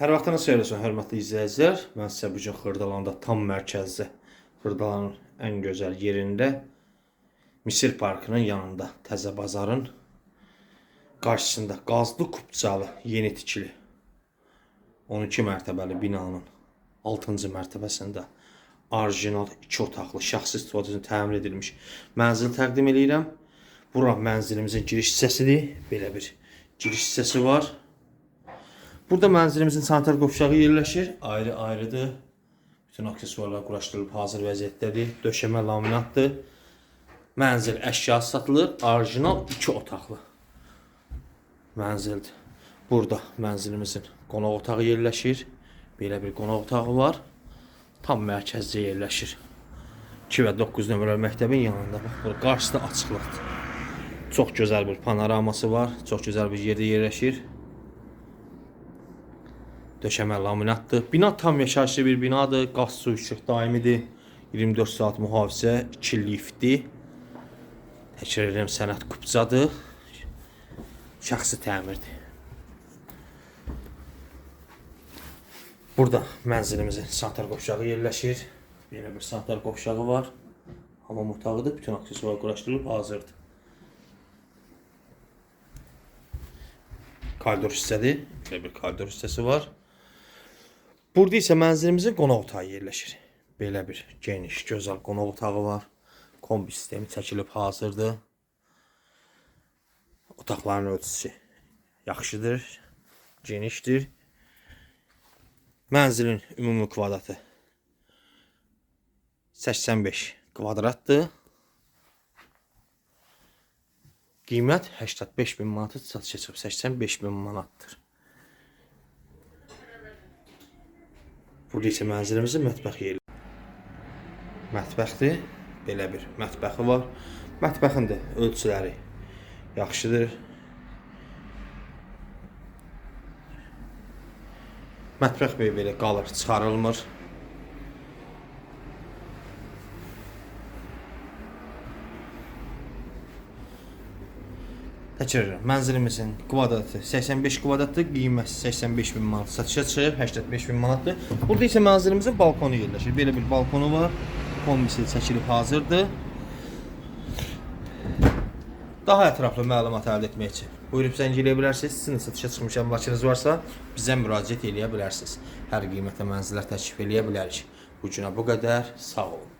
Hər vaxtınız xeyir olsun, hörmətli izləyicilər. Mən sizə bu gün Xırdalanda tam mərkəzdə, Xırdalanın ən gözəl yerində, Misir Parkının yanında, Təzə Bazarın qarşısında qazlı kupcalı, yeni tikili 12 mərtəbəli binanın 6-cı mərtəbəsində orijinal 2 otaqlı şəxsi istifadə üçün təmin edilmiş mənzil təqdim edirəm. Bura mənzilimizin giriş hissəsidir. Belə bir giriş hissəsi var. Burada mənzilimizin sanitar qovşağı yerləşir. Ayrı-ayrıdır. Bütün aksesuarlar quraşdırılıb hazır vəziyyətdədir. Döşəmə laminatdır. Mənzil əşya satılır. Orijinal 2 otaqlı mənzildir. Burada mənzilimizin qonaq otağı yerləşir. Belə bir qonaq otağı var. Tam mərkəzdə yerləşir. 2 və 9 nömrəli məktəbin yanında. Bax, burada qarşısında açıqlıqdır. Çox gözəl bir panoraması var. Çox gözəl bir yerdə yerləşir. Döşəmə laminatdır. Bina tam yaşayışlı bir binadır. Qaz, su, işıq daimidir. 24 saat mühafizə, 2 liftdir. Təkrar edirəm, sənət kupcadır. Şəxsi təmirdir. Burada mənzilimizin sanitar qovşağı yerləşir. Belə bir sanitar qovşağı var. Hamam otağıdır. Bütün aksesuar quraşdırılıb hazırdır. Koridor hissədir. Bir koridor hissəsi var. Burada isə mənzilimizin qonaq otağı yerləşir. Belə bir geniş, gözəl qonaq otağı var. Kombi sistemi çəkilib hazırdır. Otaqların ölçüsü yaxşıdır, genişdir. Mənzilin ümumi kvadratı 85 kvadratdır. Qiymət 85 bin manatı satışa çıxıb 85 bin manatdır. Burada isə mənzilimizin mətbəx yeri. Mətbəxdir. Belə bir mətbəxi var. Mətbəxin də ölçüləri yaxşıdır. Mətbəx belə qalır, çıxarılmır. Təkrar edirəm. Mənzilimizin kvadratı 85 kvadratdır, qiyməti 85 min manat satışa çıxıb, 85 min manatdır. Burada isə mənzilimizin balkonu yerləşir. Belə bir balkonu var. Kombisi çəkilib hazırdır. Daha ətraflı məlumat əldə etmək üçün buyurub zəng eləyə bilərsiniz. Sizin satışa çıxmış əmlakınız varsa bizə müraciət eləyə bilərsiniz. Hər qiymətə mənzillər təklif eləyə bilərik. Bu günə bu qədər. Sağ olun.